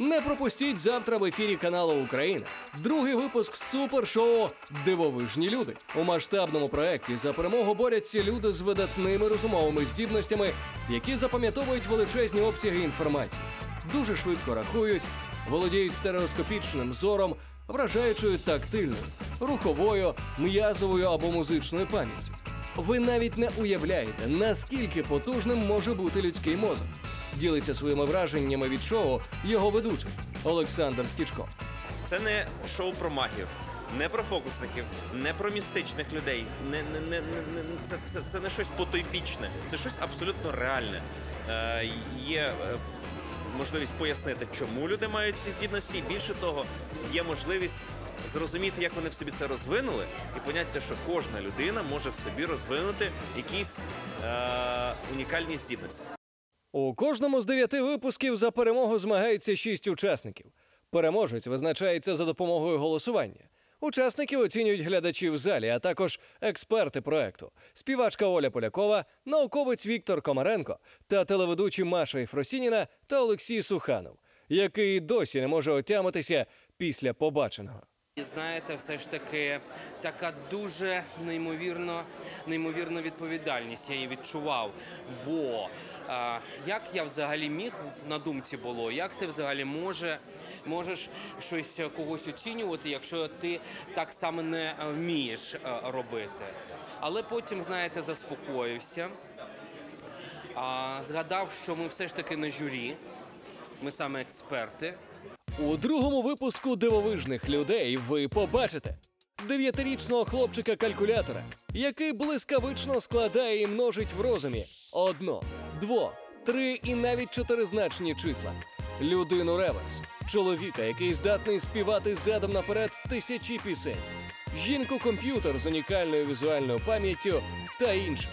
Не пропустіть завтра в ефірі каналу Україна. Другий випуск супершоу Дивовижні люди. У масштабному проєкті за перемогу борються люди з видатними розумовими здібностями, які запам'ятовують величезні обсяги інформації, дуже швидко рахують, володіють стереоскопічним зором, вражаючою тактильною, руховою, м'язовою або музичною пам'яттю. Ви навіть не уявляєте, наскільки потужним може бути людський мозок. Ділиться своїми враженнями від шоу його ведучий Олександр Скічко. Це не шоу про магів, не про фокусників, не про містичних людей. Не, не, не, не, це, це, це не щось потойбічне, це щось абсолютно реальне. Е, є е, можливість пояснити, чому люди мають ці здібності, і більше того, є можливість зрозуміти, як вони в собі це розвинули, і поняти, що кожна людина може в собі розвинути якісь е, унікальні здібності. У кожному з дев'яти випусків за перемогу змагається шість учасників. Переможець визначається за допомогою голосування. Учасників оцінюють глядачі в залі, а також експерти проекту, співачка Оля Полякова, науковець Віктор Комаренко та телеведучі Маша Єфросініна та Олексій Суханов, який досі не може отямитися після побаченого. І знаєте, все ж таки така дуже неймовірно, неймовірна відповідальність. Я її відчував. Бо а, як я взагалі міг на думці було, як ти взагалі може, можеш щось когось оцінювати, якщо ти так само не вмієш е, робити. Але потім, знаєте, заспокоївся. А, згадав, що ми все ж таки на журі, ми саме експерти. У другому випуску дивовижних людей ви побачите дев'ятирічного хлопчика-калькулятора, який блискавично складає і множить в розумі одно, дво, три і навіть чотиризначні числа. Людину реверс, чоловіка, який здатний співати задом наперед тисячі пісень, жінку-комп'ютер з унікальною візуальною пам'яттю та інших.